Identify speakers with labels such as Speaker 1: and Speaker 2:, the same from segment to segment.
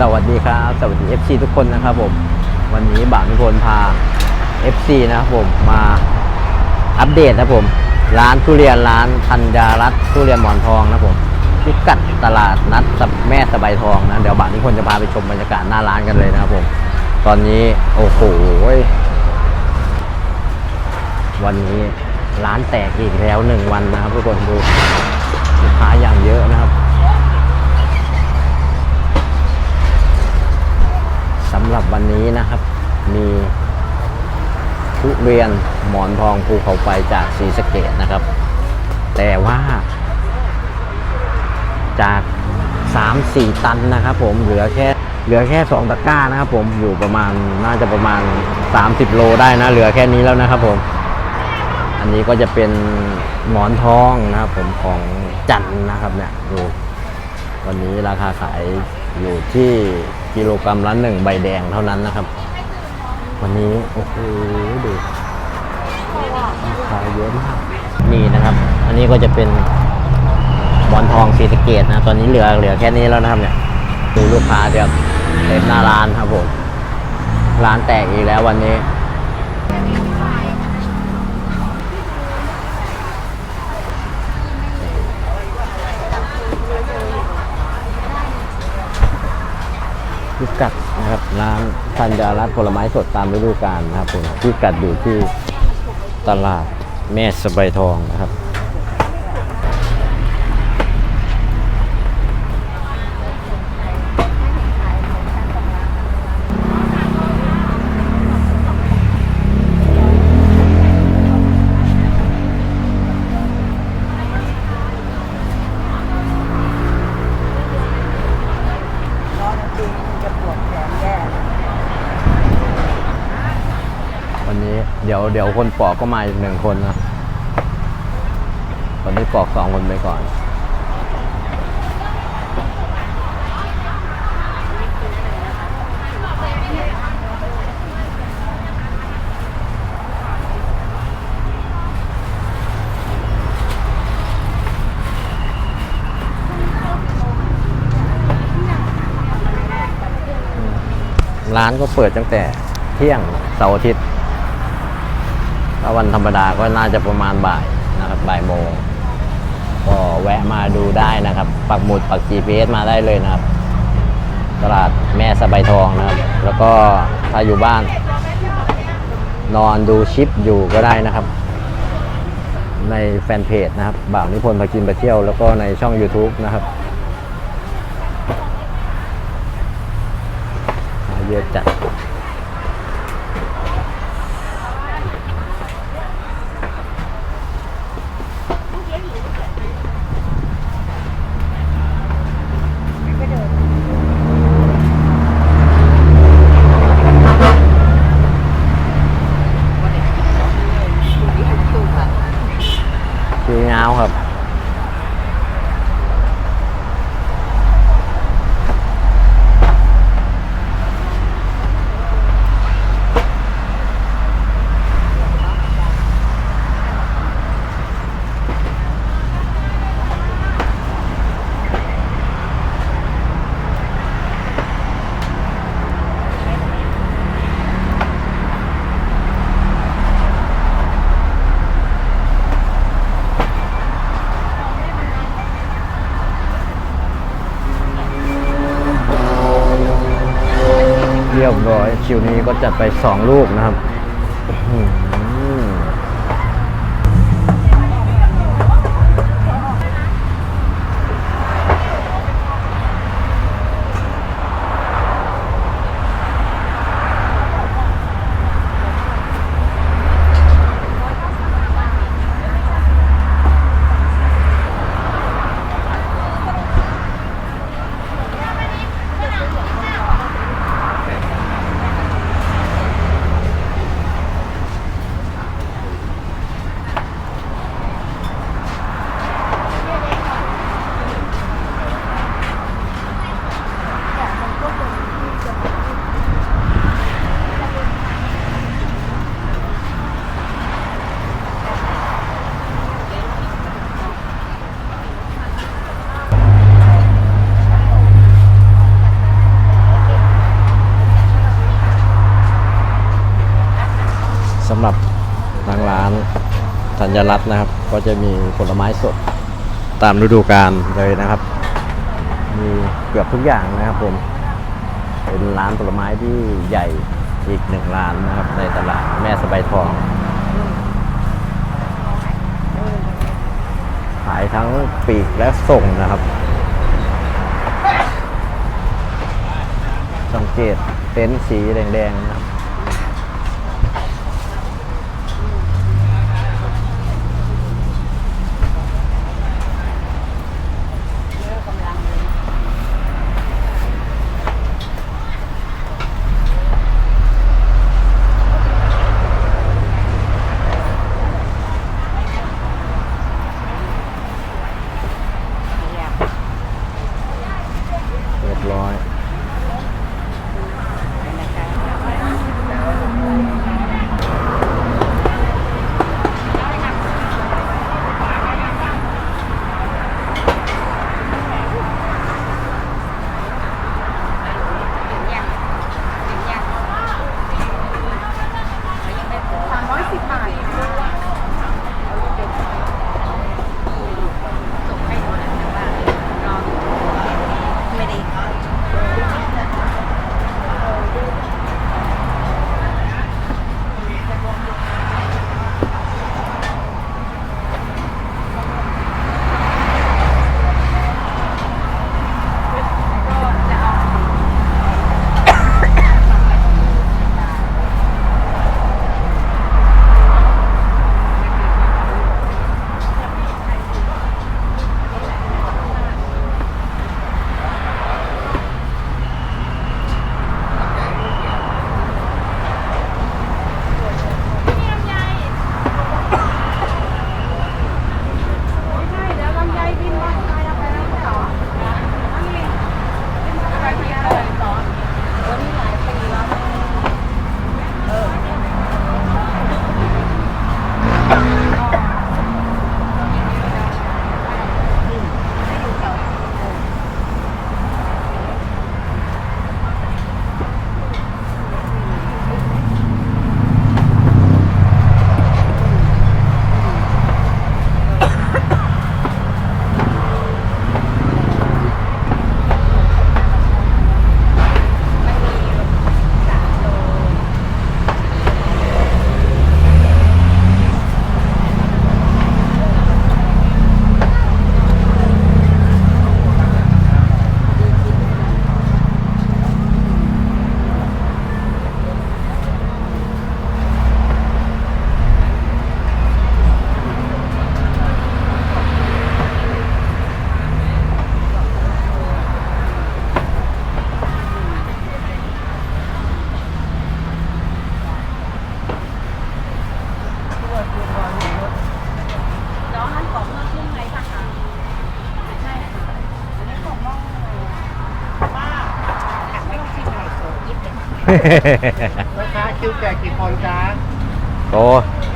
Speaker 1: สวัสดีครับ สวัสดี FC ทุกคนนะครับผมวันนี้บ่าวนิพนธ์พา FC นะครับผมมาอัปเดตนะครับผม ร้านทุเรียนร้านธัญญารัตน์ทุเรียนหมอนทองนะครับผมพิกัดตลาดนัดแม่สบายทองนะเดี๋ยวบ่าวนิพนธ์จะพาไปชมบรรยากาศหน้าร้านกันเลยนะครับผม ตอนนี้โอ้โหวันนี้ร้านแตกอีกแล้วหนึ่งวันนะครับทุกคนดูลูกค้าอย่างเยอะนะครับ สำหรับวันนี้นะครับ มีทุเรียนหมอนทองภูเขาไฟจากศรีสเกดนะครับ แต่ว่า จาก 3-4 ตันนะครับผมเหลือแค่เหลือแค่ 2 ตะกร้านะครับผมอยู่ประมาณน่าจะประมาณ 30 โลได้นะ เหลือแค่นี้แล้วนะครับผม อันนี้ก็จะเป็นหมอนทองนะครับผมของจันนะครับเนี่ยดูวันนี้ราคาขายอยู่ที่ กิโลกรัมละหนึ่งใบแดงเท่านั้นนะครับ วันนี้โอ้โหดูขายเยอะมากนี่นะครับ อันนี้ก็จะเป็นบอลทองสีสะเกตนะตอนนี้เหลือเหลือแค่นี้แล้วนะครับเนี่ยดูลูกค้าเดี๋ยวเต็มหน้าร้านครับผมร้านแตกอีกแล้ววันนี้ พิกัดนะครับร้านธัญญารัตน์ผลไม้สดตามฤดูกาลนะครับผมพิกัดอยู่ที่ตลาดแม่สบายทองนะครับ
Speaker 2: ดี๋ย
Speaker 1: วเดี๋ยวคนปอกก็มาอีกหนึ่งคนนะตอนนี้ปอกสองคนไปก่อนร้านก็เปิดตั้งแต่เที่ยงเสาร์อาทิตย์ ถ้าวันธรรมดาก็น่าจะประมาณบ่ายนะครับบ่ายโมงก็แวะมาดูได้นะครับปักหมุดปัก GPS มาได้เลยนะครับ ตลาดแม่สบายทองนะครับ แล้วก็ถ้าอยู่บ้าน นอนดูชิปอยู่ก็ได้นะครับ ในแฟนเพจนะครับบ่าวนิพนธ์พากินไปเที่ยว แล้วก็ในช่อง YouTube นะครับหาเยอะจัด คิวเงาวครับ เรียบร้อย คิวนี้ก็จัดไป 2 ลูกนะครับ ญรัตน์นะครับ ก็จะมีผลไม้สดตามฤดูกาลเลยนะครับ มีเกือบทุกอย่างนะครับผมเป็นร้านผลไม้ที่ใหญ่อีกหนึ่งร้านนะครับ ในตลาดแม่สบายทอง ขายทั้งปีกและส่งนะครับ สังเกตเต็นท์สีแดงๆนะครับ
Speaker 2: ลย
Speaker 3: แม่ค้าคิวแก่กี่คนจ้า
Speaker 1: โต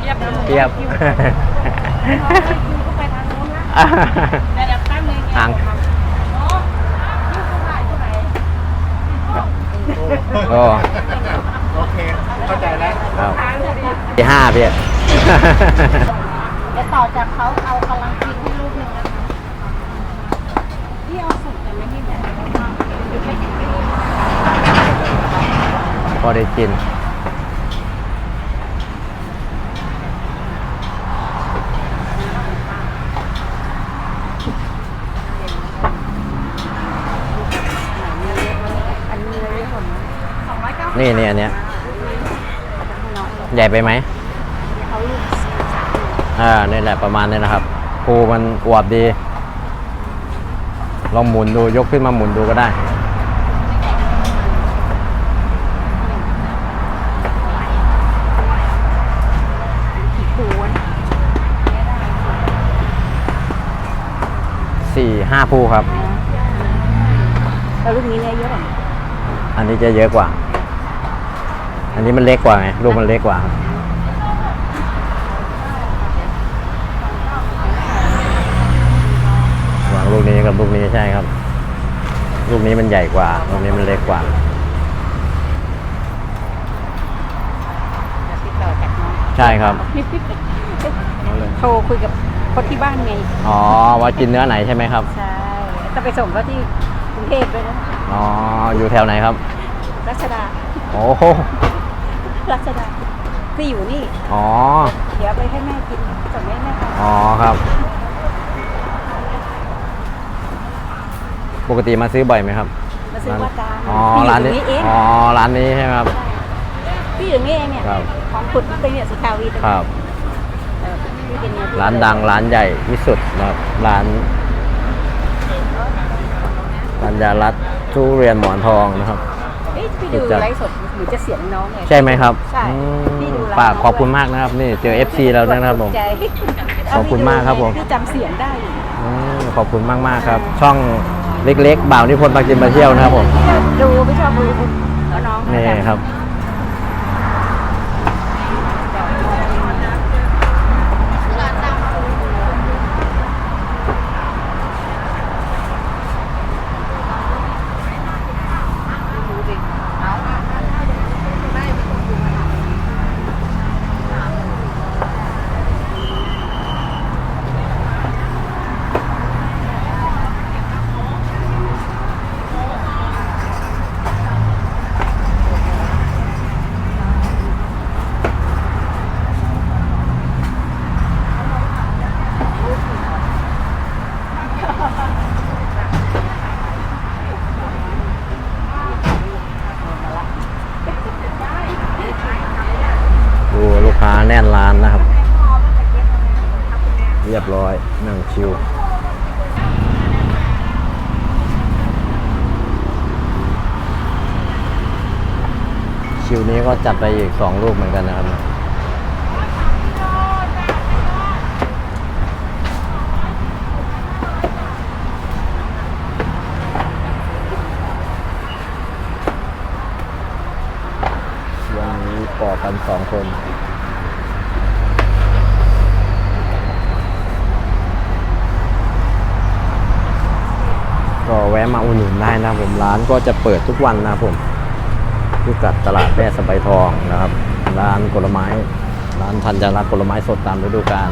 Speaker 2: เรียบ
Speaker 1: เทียบ
Speaker 2: คิวก็ไปทางนู้นนะแต่เดี๋ยวแป๊บนึง
Speaker 1: ห่าง
Speaker 2: โอ้คิวเท่าไหร่เท่าไหร่
Speaker 1: ก็
Speaker 3: โอเค เข้าใจแล้ว
Speaker 1: ครับ
Speaker 2: ทางพอดี
Speaker 1: ที่ห้าพี่
Speaker 2: เดี๋ยวต่อจากเขาเอากำลังกินให้ลูกหนึ่งนะคะที่เอาสุกแต่ไม่นี่แบบว่าคือไม่กินไม่ได้
Speaker 1: พอได้กิน
Speaker 2: อันนี้เลยผมสองร้อยเก้า
Speaker 1: นี่นี่อันเนี้ยใหญ่ไปไหม
Speaker 2: เอาลูกสาม
Speaker 1: อ่านี่แหละประมาณนี้นะครับภูมันอวบดี ลองหมุนดูยกขึ้นมาหมุนดูก็ได้
Speaker 2: ปูน
Speaker 1: สี่ห้าภูครับ
Speaker 2: แล้วลูกนี้เนี่ยเยอะกว่า
Speaker 1: อันนี้จะเยอะกว่า อันนี้มันเล็กกว่าไงลูกมันเล็กกว่าครับวางลูกนี้กับลูกนี้ใช่ครับ ลูกนี้มันใหญ่กว่าลูกนี้มันเล็กกว่า
Speaker 2: ติดต่อจากน้อง
Speaker 1: ใช่ครับ
Speaker 2: น้อง
Speaker 1: เลย
Speaker 2: โทรคุยกับ คนที่บ้านไง
Speaker 1: อ๋อว่ากินเนื้อไหนใช่ไหมครับ
Speaker 2: ใช่ต้องไปส่งเขาที่กรุงเทพด้วยนะ
Speaker 1: อ๋ออยู่แถวไหนครับ
Speaker 2: รัชดา
Speaker 1: โอ้โห
Speaker 2: รัชดาที่อยู่นี่
Speaker 1: อ๋อ
Speaker 2: เดี๋ยวไปให้แม่กินส่งให้แม่ทาน
Speaker 1: อ๋อครับ ปกติมาซื้อบ่อยไหมครับ
Speaker 2: มาซื้อว่าจาน
Speaker 1: อ๋อ
Speaker 2: พี่
Speaker 1: ร้าน
Speaker 2: อยู่
Speaker 1: นี้
Speaker 2: ตรงนี้เอง
Speaker 1: อ๋อร้านนี้ใช่ไหมครับ
Speaker 2: พี่อยู่ตรงนี้เองเนี่ย
Speaker 1: ครับ
Speaker 2: ของขุดตรงเนี้ยสุขาวีตรง
Speaker 1: ค
Speaker 2: นี้
Speaker 1: รับ
Speaker 2: เออพี่เป็นเนี่ย
Speaker 1: ร้านดังร้านใหญ่ที่สุดนะครับร้านร้านยารัดทุเรียนหมอนทองนะครับ
Speaker 2: เอ้ยพี่
Speaker 1: สุ
Speaker 2: ดู
Speaker 1: ดจัด
Speaker 2: ไลฟ์สดหรือจะเสียงน้องไง
Speaker 1: ใช่ไหมครับ
Speaker 2: ใช่
Speaker 1: อืม
Speaker 2: พี่ดูไลฟ์
Speaker 1: ฝากขอบคุณมากนะครับนี่เจอ FC แล้วนะครับผม
Speaker 2: กดใจ
Speaker 1: ขอบคุณมากครับผม
Speaker 2: พี่จำเสียงได้อยู่
Speaker 1: อืมขอบคุณมากมากๆครับ ช่องเล็กๆ บ่าวนิพนธ์มากินมาเที่ยวนะครับผม
Speaker 2: ดูไม่ชอบดูแล้วน้อง
Speaker 1: นี่ครับ ดูลูกค้าแน่นร้านนะครับ เรียบร้อยนั่งชิว ชิวนี้ก็จัดไปอีกสองลูกเหมือนกันนะครับวันนี้ปอกันสองคนก็แวะมาอุดหนุนได้นะผมร้านก็จะเปิดทุกวันนะผม พิกัดตลาดแม่สะใบายทองนะครับ ร้านผลไม้ ร้านธัญรัตน์ผลไม้สดตามฤดูกาล